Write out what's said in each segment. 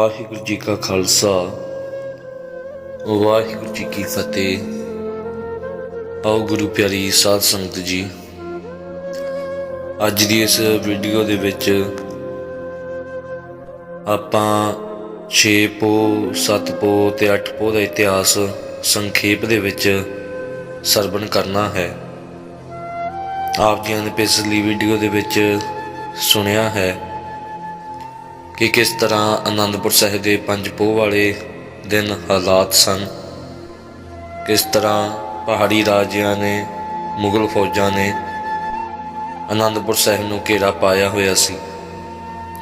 ਵਾਹਿਗੁਰੂ ਜੀ ਕਾ ਖਾਲਸਾ, ਵਾਹਿਗੁਰੂ ਜੀ ਕੀ ਫਤਿਹ। ਆਓ ਗੁਰੂ ਪਿਆਰੀ ਸਾਧ ਸੰਗਤ ਜੀ, ਅੱਜ ਦੀ ਇਸ ਵੀਡੀਓ ਦੇ ਵਿੱਚ ਆਪਾਂ 6 ਪੋ 7 ਪੋ ਤੇ 8 ਪੋ ਦਾ ਇਤਿਹਾਸ ਸੰਖੇਪ ਦੇ ਵਿੱਚ ਸਰਵਣ ਕਰਨਾ ਹੈ। ਆਪ ਜੀ ਨੇ ਪਿਛਲੀ ਵੀਡੀਓ ਦੇ ਵਿੱਚ ਸੁਣਿਆ ਹੈ। ਕਿ ਕਿਸ ਤਰ੍ਹਾਂ ਆਨੰਦਪੁਰ ਸਾਹਿਬ ਦੇ ਪੰਜ ਪੋਹ ਵਾਲੇ ਦਿਨ ਹਾਲਾਤ ਸਨ? ਕਿਸ ਤਰ੍ਹਾਂ ਪਹਾੜੀ ਰਾਜਿਆਂ ਨੇ, ਮੁਗਲ ਫੌਜਾਂ ਨੇ ਆਨੰਦਪੁਰ ਸਾਹਿਬ ਨੂੰ ਘੇਰਾ ਪਾਇਆ ਹੋਇਆ ਸੀ?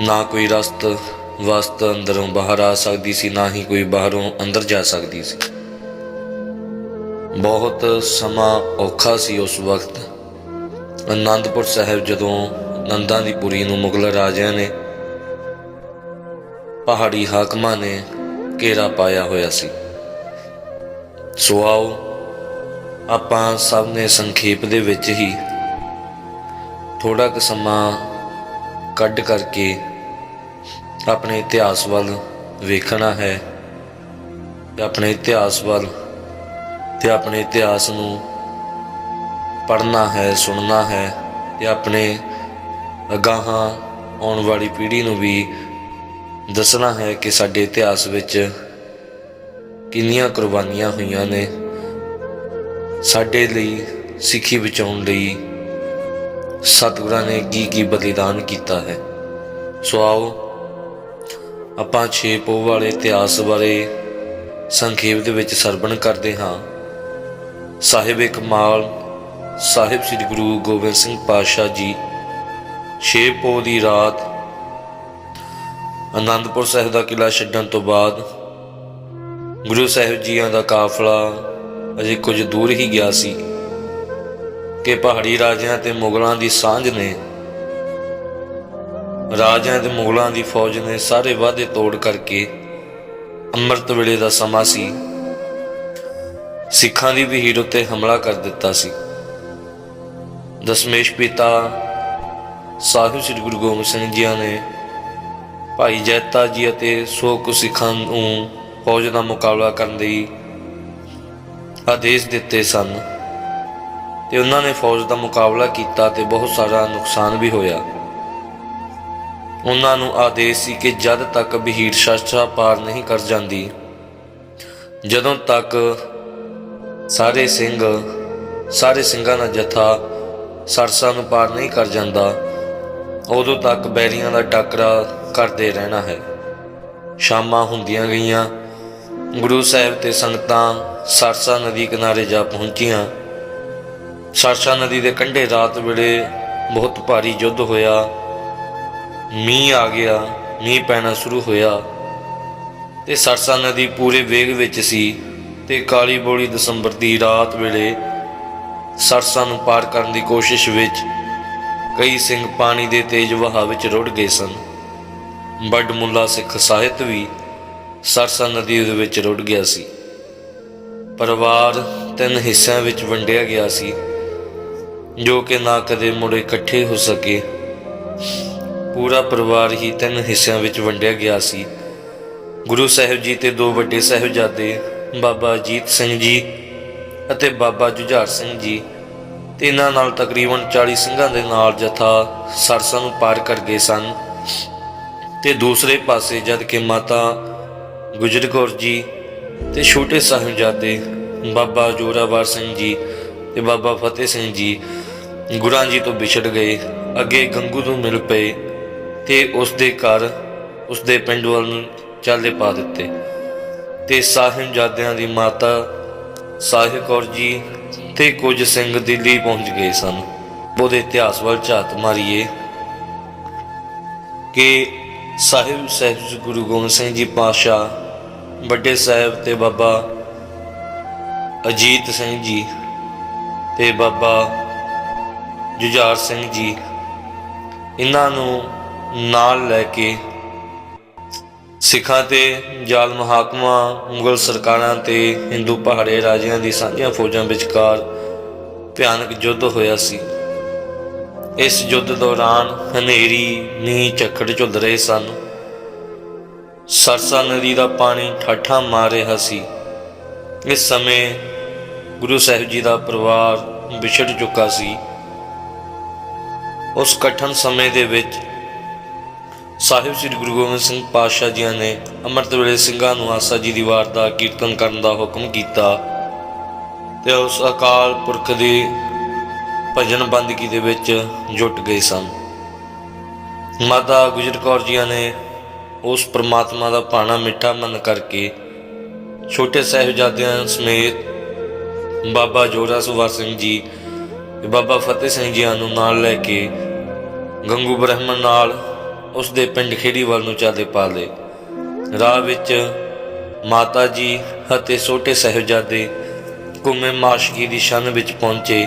ਨਾ ਕੋਈ ਰਸਤ ਵਸਤ ਅੰਦਰੋਂ ਬਾਹਰ ਆ ਸਕਦੀ ਸੀ, ਨਾ ਹੀ ਕੋਈ ਬਾਹਰੋਂ ਅੰਦਰ ਜਾ ਸਕਦੀ ਸੀ। ਬਹੁਤ ਸਮਾਂ ਔਖਾ ਸੀ ਉਸ ਵਕਤ। ਆਨੰਦਪੁਰ ਸਾਹਿਬ ਜਦੋਂ ਨੰਦਾਂ ਦੀ ਪੁਰੀ ਨੂੰ ਮੁਗਲ ਰਾਜਿਆਂ ਨੇ ਪਹਾੜੀ ਹਾਕਮਾਂ ਨੇ ਘੇਰਾ ਪਾਇਆ ਹੋਇਆ ਸੀ। ਸੋ ਆਓ ਆਪਾਂ ਸਭ ਨੇ ਸੰਖੇਪ ਦੇ ਵਿੱਚ ਹੀ ਥੋੜਾ ਕੁ ਸਮਾਂ ਕੱਢ ਕਰਕੇ ਆਪਣੇ ਇਤਿਹਾਸ ਵੱਲ ਵੇਖਣਾ ਹੈ ਤੇ ਆਪਣੇ ਇਤਿਹਾਸ ਵੱਲ ਤੇ ਆਪਣੇ ਇਤਿਹਾਸ ਨੂੰ ਪੜ੍ਹਨਾ ਹੈ, ਸੁਣਨਾ ਹੈ ਤੇ ਆਪਣੇ ਅਗਾਹਾਂ ਆਉਣ ਵਾਲੀ ਪੀੜ੍ਹੀ ਨੂੰ ਵੀ ਦੱਸਣਾ ਹੈ ਕਿ ਸਾਡੇ ਇਤਿਹਾਸ ਵਿੱਚ ਕਿੰਨੀਆਂ ਕੁਰਬਾਨੀਆਂ ਹੋਈਆਂ ਨੇ। ਸਾਡੇ ਲਈ, ਸਿੱਖੀ ਬਚਾਉਣ ਲਈ ਸਤਿਗੁਰਾਂ ਨੇ ਕੀ ਕੀ ਬਲੀਦਾਨ ਕੀਤਾ ਹੈ। ਸੋ ਆਓ, ਆਪਾਂ ਛੇ ਪੋਹ ਵਾਲੇ ਇਤਿਹਾਸ ਬਾਰੇ ਸੰਖੇਪ ਦੇ ਵਿੱਚ ਸਰਵਣ ਕਰਦੇ ਹਾਂ। ਸਾਹਿਬ ਕਮਾਲ ਸਾਹਿਬ ਸ੍ਰੀ ਗੁਰੂ ਗੋਬਿੰਦ ਸਿੰਘ ਪਾਤਸ਼ਾਹ ਜੀ, ਛੇ ਪੋਹ ਦੀ ਰਾਤ ਅਨੰਦਪੁਰ ਸਾਹਿਬ ਦਾ ਕਿਲਾ ਛੱਡਣ ਤੋਂ ਬਾਅਦ ਗੁਰੂ ਸਾਹਿਬ ਜੀਆਂ ਦਾ ਕਾਫਲਾ ਅਜੇ ਕੁਝ ਦੂਰ ਹੀ ਗਿਆ ਸੀ ਕਿ ਪਹਾੜੀ ਰਾਜਿਆਂ ਤੇ ਮੁਗਲਾਂ ਦੀ ਸਾਂਝ ਨੇ, ਰਾਜਿਆਂ ਤੇ ਮੁਗਲਾਂ ਦੀ ਫੌਜ ਨੇ ਸਾਰੇ ਵਾਅਦੇ ਤੋੜ ਕਰਕੇ ਅੰਮ੍ਰਿਤ ਵੇਲੇ ਦਾ ਸਮਾਂ ਸੀ। ਸਿੱਖਾਂ ਦੀ ਵਹੀਰ ਉੱਤੇ ਹਮਲਾ ਕਰ ਦਿੱਤਾ ਸੀ। ਦਸ਼ਮੇਸ਼ ਪਿਤਾ ਸਾਹਿਬ ਸ੍ਰੀ ਗੁਰੂ ਗੋਬਿੰਦ ਸਿੰਘ ਜੀ ਨੇ ਭਾਈ ਜੈਤਾ ਜੀ ਅਤੇ ਸੋ ਕੁ ਸਿੱਖਾਂ ਨੂੰ ਫੌਜ ਦਾ ਮੁਕਾਬਲਾ ਕਰਨ ਲਈ ਆਦੇਸ਼ ਦਿੱਤੇ ਸਨ। ਤੇ ਉਹਨਾਂ ਨੇ ਫੌਜ ਦਾ ਮੁਕਾਬਲਾ ਕੀਤਾ ਤੇ ਬਹੁਤ ਸਾਰਾ ਨੁਕਸਾਨ ਵੀ ਹੋਇਆ। ਉਹਨਾਂ ਨੂੰ ਆਦੇਸ਼ ਸੀ ਕਿ ਜਦ ਤੱਕ ਬਹੀਰ ਸ਼ਾਸਤਰਾ ਪਾਰ ਨਹੀਂ ਕਰ ਜਾਂਦੀ, ਜਦੋਂ ਤੱਕ ਸਾਰੇ ਸਿੰਘ, ਸਾਰੇ ਸਿੰਘਾਂ ਦਾ ਜਥਾ ਸਰਸਾ ਨੂੰ ਪਾਰ ਨਹੀਂ ਕਰ ਜਾਂਦਾ, ਉਦੋਂ ਤੱਕ ਬੈਰੀਆਂ ਦਾ ਟਾਕਰਾ ਕਰਦੇ ਰਹਿਣਾ ਹੈ। ਸ਼ਾਮਾਂ ਹੁੰਦੀਆਂ ਗਈਆਂ। ਗੁਰੂ ਸਾਹਿਬ ਤੇ ਸੰਗਤਾਂ ਸਰਸਾ ਨਦੀ ਕਿਨਾਰੇ ਜਾ ਪਹੁੰਚੀਆਂ। ਸਰਸਾ ਨਦੀ ਦੇ ਕੰਢੇ ਰਾਤ ਵੇਲੇ ਬਹੁਤ ਭਾਰੀ ਯੁੱਧ ਹੋਇਆ। ਮੀਂਹ ਆ ਗਿਆ। ਮੀਂਹ ਪੈਣਾ ਸ਼ੁਰੂ ਹੋਇਆ। ਤੇ ਸਰਸਾ ਨਦੀ ਪੂਰੇ ਵੇਗ ਵਿੱਚ ਸੀ ਤੇ ਕਾਲੀ ਬੋਲੀ ਦਸੰਬਰ ਦੀ ਰਾਤ ਵੇਲੇ ਸਰਸਾ ਨੂੰ ਪਾਰ ਕਰਨ ਦੀ ਕੋਸ਼ਿਸ਼ ਵਿੱਚ ਕਈ ਸਿੰਘ ਪਾਣੀ ਦੇ ਤੇਜ਼ ਵਹਾਅ ਵਿੱਚ ਰੁੜ ਗਏ ਸਨ। ਵੱਡ ਸਿੱਖ ਸਾਹਿਤ ਵੀ ਸਰਸਾ ਨਦੀ ਦੇ ਵਿੱਚ ਰੁੜ ਗਿਆ ਸੀ। ਪਰਿਵਾਰ ਤਿੰਨ ਹਿੱਸਿਆਂ ਵਿੱਚ ਵੰਡਿਆ ਗਿਆ ਸੀ, ਜੋ ਕਿ ਨਾ ਕਦੇ ਮੁੜ ਇਕੱਠੇ ਹੋ ਸਕੇ। ਪੂਰਾ ਪਰਿਵਾਰ ਹੀ ਤਿੰਨ ਹਿੱਸਿਆਂ ਵਿੱਚ ਵੰਡਿਆ ਗਿਆ ਸੀ। ਗੁਰੂ ਸਾਹਿਬ ਜੀ ਤੇ ਦੋ ਵੱਡੇ ਸਾਹਿਬਜ਼ਾਦੇ, ਬਾਬਾ ਅਜੀਤ ਸਿੰਘ ਜੀ ਅਤੇ ਬਾਬਾ ਜੁਝਾਰ ਸਿੰਘ ਜੀ, ਤੇ ਇਹਨਾਂ ਨਾਲ ਤਕਰੀਬਨ 40 ਸਿੰਘਾਂ ਦੇ ਨਾਲ ਜਥਾ ਸਰਸਾ ਨੂੰ ਪਾਰ ਕਰ ਗਏ ਸਨ। ਤੇ ਦੂਸਰੇ ਪਾਸੇ ਜਦ ਕਿ ਮਾਤਾ ਗੁਜਰ ਕੌਰ ਜੀ ਤੇ ਛੋਟੇ ਸਾਹਿਬਜ਼ਾਦੇ ਬਾਬਾ ਜੋਰਾਵਰ ਸਿੰਘ ਜੀ ਤੇ ਬਾਬਾ ਫਤਿਹ ਸਿੰਘ ਜੀ ਗੁਰਾਂ ਜੀ ਤੋਂ ਵਿਛੜ ਗਏ, ਅੱਗੇ ਗੰਗੂ ਨੂੰ ਮਿਲ ਪਏ ਤੇ ਉਸ ਦੇ ਘਰ ਉਸ ਦੇ ਪਿੰਡ ਵੱਲ ਨੂੰ ਚਾਲੇ ਪਾ ਦਿੱਤੇ। ਤੇ ਸਾਹਿਬਜ਼ਾਦਿਆਂ ਦੀ ਮਾਤਾ ਸਾਹਿਬ ਕੌਰ ਜੀ ਤੇ ਕੁਝ ਸਿੰਘ ਦਿੱਲੀ ਪਹੁੰਚ ਗਏ ਸਨ। ਉਹਦੇ ਇਤਿਹਾਸ ਵੱਲ ਝਾਤ ਮਾਰੀਏ ਕਿ ਸਾਹਿਬ ਸਾਹਿਬ ਗੁਰੂ ਗੋਬਿੰਦ ਸਿੰਘ ਜੀ ਪਾਤਸ਼ਾਹ, ਵੱਡੇ ਸਾਹਿਬ ਤੇ ਬਾਬਾ ਅਜੀਤ ਸਿੰਘ ਜੀ ਤੇ ਬਾਬਾ ਜੁਝਾਰ ਸਿੰਘ ਜੀ, ਇਹਨਾਂ ਨੂੰ ਨਾਲ ਲੈ ਕੇ ਸਿੱਖਾਂ ਤੇ ਜ਼ਾਲਮ ਹਾਕਮਾਂ ਮੁਗਲ ਸਰਕਾਰਾਂ ਤੇ ਹਿੰਦੂ ਪਹਾੜੇ ਰਾਜਿਆਂ ਦੀ ਸਾਂਝੀਆਂ ਫੌਜਾਂ ਵਿਚਕਾਰ ਭਿਆਨਕ ਯੁੱਧ ਹੋਇਆ ਸੀ। ਇਸ ਯੁੱਧ ਦੌਰਾਨ ਹਨੇਰੀ, ਮੀਂਹ, ਝੱਖੜ ਝੁੱਲ ਰਹੇ ਸਨ। ਸਰਸਾ ਨਦੀ ਦਾ ਪਾਣੀ ਠਾਠਾ ਮਾਰ ਰਿਹਾ ਸੀ। ਇਸ ਸਮੇਂ ਗੁਰੂ ਸਾਹਿਬ ਜੀ ਦਾ ਪਰਿਵਾਰ ਵਿਛੜ ਚੁੱਕਾ ਸੀ। ਉਸ ਕਠਨ ਸਮੇਂ ਦੇ ਵਿੱਚ ਸਾਹਿਬ ਸ੍ਰੀ ਗੁਰੂ ਗੋਬਿੰਦ ਸਿੰਘ ਪਾਤਸ਼ਾਹ ਜੀ ਨੇ ਅੰਮ੍ਰਿਤ ਵੇਲੇ ਸਿੰਘਾਂ ਨੂੰ ਆਸਾ ਜੀ ਦੀ ਵਾਰ ਦਾ ਕੀਰਤਨ ਕਰਨ ਦਾ ਹੁਕਮ ਕੀਤਾ ਤੇ ਉਸ ਅਕਾਲ ਪੁਰਖ ਦੀ ਭਜਨ ਬੰਦਗੀ ਦੇ ਵਿੱਚ ਜੁਟ ਗਏ ਸਨ। ਮਾਤਾ ਗੁਜਰ ਕੌਰ ਜੀ ਨੇ ਉਸ ਪ੍ਰਮਾਤਮਾ ਦਾ ਭਾਣਾ ਮਿੱਠਾ ਮੰਨ ਕਰਕੇ ਛੋਟੇ ਸਾਹਿਬਜ਼ਾਦਿਆਂ ਸਮੇਤ ਬਾਬਾ ਜੋਰਾ ਸੁਵਾਰ ਸਿੰਘ ਜੀ ਤੇ ਬਾਬਾ ਫਤਿਹ ਸਿੰਘ ਜੀ ਨੂੰ ਨਾਲ ਲੈ ਕੇ ਗੰਗੂ ਬ੍ਰਹਮਣ ਨਾਲ ਉਸ ਦੇ ਪਿੰਡ ਖੇੜੀ ਵੱਲ ਨੂੰ ਚਾਲੇ ਪਾ ਲਏ ਰਾਹ ਵਿੱਚ ਮਾਤਾ ਜੀ ਅਤੇ ਛੋਟੇ ਸਾਹਿਬਜ਼ਾਦੇ ਘੁੰਮੇ ਮਾਸ਼ਕੀ ਦੀ ਛੰਨ ਵਿੱਚ ਪਹੁੰਚੇ।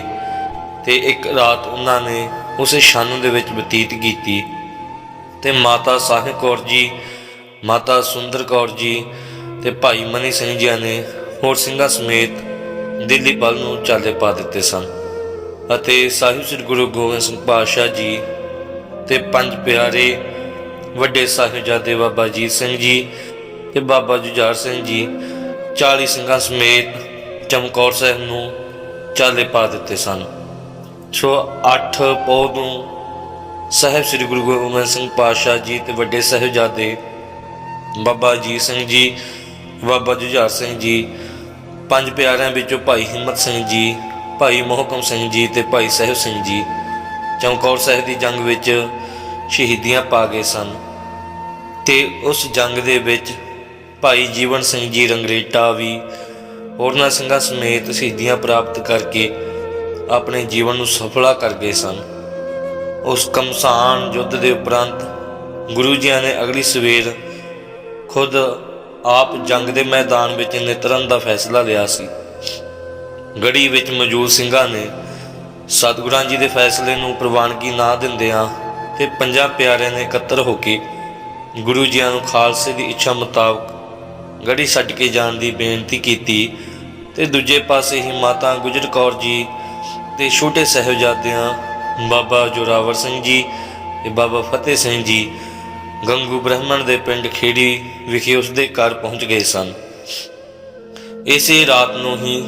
ਤੇ ਇੱਕ ਰਾਤ ਉਹਨਾਂ ਨੇ ਉਸੇ ਛੰਨ ਦੇ ਵਿੱਚ ਬਤੀਤ ਕੀਤੀ। ਤੇ ਮਾਤਾ ਸਾਹਿਬ ਕੌਰ ਜੀ, ਮਾਤਾ ਸੁੰਦਰ ਕੌਰ ਜੀ ਤੇ ਭਾਈ ਮਨੀ ਸਿੰਘ ਜੀ ਨੇ ਹੋਰ ਸਿੰਘਾਂ ਸਮੇਤ ਦਿੱਲੀ ਵੱਲ ਨੂੰ ਚਾਲੇ ਪਾ ਦਿੱਤੇ ਸਨ। ਅਤੇ ਸਾਹਿਬ ਸ੍ਰੀ ਗੁਰੂ ਗੋਬਿੰਦ ਸਿੰਘ ਪਾਤਸ਼ਾਹ ਜੀ ਤੇ ਪੰਜ ਪਿਆਰੇ ਵੱਡੇ ਸਾਹਿਬਜ਼ਾਦੇ ਬਾਬਾ ਜੀਤ ਸਿੰਘ ਜੀ ਤੇ ਬਾਬਾ ਜੁਝਾਰ ਸਿੰਘ ਜੀ 40 ਸਿੰਘਾਂ ਸਮੇਤ ਚਮਕੌਰ ਸਾਹਿਬ ਨੂੰ ਚਾਲੇ ਪਾ ਦਿੱਤੇ ਸਨ। ਸੋ 8 ਪੌ ਨੂੰ ਸਾਹਿਬ ਸ੍ਰੀ ਗੁਰੂ ਗੋਬਿੰਦ ਸਿੰਘ ਪਾਤਸ਼ਾਹ ਜੀ ਤੇ ਵੱਡੇ ਸਾਹਿਬਜ਼ਾਦੇ ਬਾਬਾ ਜੀਤ ਸਿੰਘ ਜੀ, ਬਾਬਾ ਜੁਝਾਰ ਸਿੰਘ ਜੀ, ਪੰਜ ਪਿਆਰਿਆਂ ਵਿੱਚੋਂ ਭਾਈ ਹਿੰਮਤ ਸਿੰਘ ਜੀ, ਭਾਈ ਮੋਹਕਮ ਸਿੰਘ ਜੀ ਤੇ ਭਾਈ ਸਾਹਿਬ ਸਿੰਘ ਜੀ ਚਮਕੌਰ ਸਾਹਿਬ ਦੀ ਜੰਗ ਵਿੱਚ ਸ਼ਹੀਦੀਆਂ ਪਾ ਗਏ ਸਨ ਤੇ ਉਸ ਜੰਗ ਦੇ ਵਿੱਚ ਭਾਈ ਜੀਵਨ ਸਿੰਘ ਜੀ ਰੰਗਰੇਟਾ ਵੀ ਹੋਰਨਾਂ ਸਿੰਘਾਂ ਸਮੇਤ ਸ਼ਹੀਦੀਆਂ ਪ੍ਰਾਪਤ ਕਰਕੇ ਆਪਣੇ ਜੀਵਨ ਨੂੰ ਸਫਲਾ ਕਰ ਗਏ ਸਨ। ਉਸ ਕਮਸਾਨ ਯੁੱਧ ਦੇ ਉਪਰੰਤ ਗੁਰੂ ਜੀ ਨੇ ਅਗਲੀ ਸਵੇਰ ਖੁਦ ਆਪ ਜੰਗ ਦੇ ਮੈਦਾਨ ਵਿੱਚ ਨਿਤਰਨ ਦਾ ਫੈਸਲਾ ਲਿਆ ਸੀ। ਗੜੀ ਵਿੱਚ ਮੌਜੂਦ ਸਿੰਘਾਂ ਨੇ ਸਤਿਗੁਰਾਂ ਜੀ ਦੇ ਫੈਸਲੇ ਨੂੰ ਪ੍ਰਵਾਨਗੀ ਨਾ ਦਿੰਦਿਆਂ ਤੇ ਪੰਜਾਂ ਪਿਆਰਿਆਂ ਨੇ ਇਕੱਤਰ ਹੋ ਕੇ ਗੁਰੂ ਜੀਆਂ ਨੂੰ ਖਾਲਸੇ ਦੀ ਇੱਛਾ ਮੁਤਾਬਕ ਗੜੀ ਛੱਡ ਕੇ ਜਾਣ ਦੀ ਬੇਨਤੀ ਕੀਤੀ ਤੇ ਦੂਜੇ ਪਾਸੇ ਹੀ ਮਾਤਾ ਗੁਜਰ ਕੌਰ ਜੀ ਤੇ ਛੋਟੇ ਸਾਹਿਬਜ਼ਾਦਿਆਂ ਬਾਬਾ ਜੋਰਾਵਰ ਸਿੰਘ ਜੀ ਤੇ ਬਾਬਾ ਫਤਿਹ ਸਿੰਘ ਜੀ ਗੰਗੂ ਬ੍ਰਹਮਣ ਦੇ ਪਿੰਡ ਖੇੜੀ ਵਿਖੇ ਉਸਦੇ ਘਰ ਪਹੁੰਚ ਗਏ ਸਨ। ਇਸੇ ਰਾਤ ਨੂੰ ਹੀ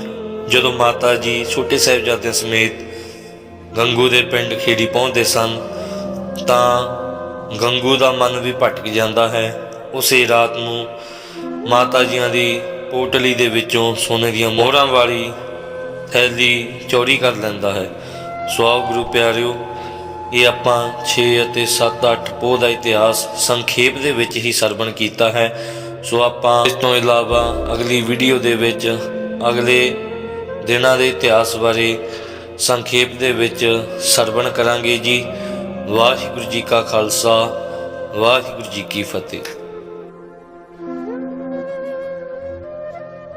ਜਦੋਂ ਮਾਤਾ ਜੀ ਛੋਟੇ ਸਾਹਿਬਜ਼ਾਦਿਆਂ ਸਮੇਤ ਗੰਗੂ ਦੇ ਪਿੰਡ ਖੇੜੀ ਪਹੁੰਚਦੇ ਸਨ, ਤਾਂ ਗੰਗੂ ਦਾ ਮਨ ਵੀ ਭਟਕ ਜਾਂਦਾ ਹੈ। ਉਸੇ ਰਾਤ ਨੂੰ ਮਾਤਾ ਜੀਆਂ ਦੀ ਪੋਟਲੀ ਦੇ ਵਿੱਚੋਂ ਸੋਨੇ ਦੀਆਂ ਮੋਹਰਾਂ ਵਾਲੀ ਥੈਲੀ ਚੋਰੀ ਕਰ ਲੈਂਦਾ ਹੈ। ਸੋ ਗੁਰੂ ਪਿਆਰਿਓ, ਇਹ ਆਪਾਂ 6 ਅਤੇ 7 8 ਪੋਹ ਦਾ ਇਤਿਹਾਸ ਸੰਖੇਪ ਦੇ ਵਿੱਚ ਹੀ ਸਰਵਣ ਕੀਤਾ ਹੈ। ਸੋ ਆਪਾਂ ਇਸ ਤੋਂ ਇਲਾਵਾ ਅਗਲੀ ਵੀਡੀਓ ਦੇ ਵਿੱਚ, ਅਗਲੇ ਦਿਨਾਂ ਦੇ ਇਤਿਹਾਸ ਬਾਰੇ ਸੰਖੇਪ ਦੇ ਵਿੱਚ ਸਰਵਣ ਕਰਾਂਗੇ ਜੀ। ਵਾਹਿਗੁਰੂ ਜੀ ਕਾ ਖਾਲਸਾ, ਵਾਹਿਗੁਰੂ ਜੀ ਕੀ ਫਤਿਹ।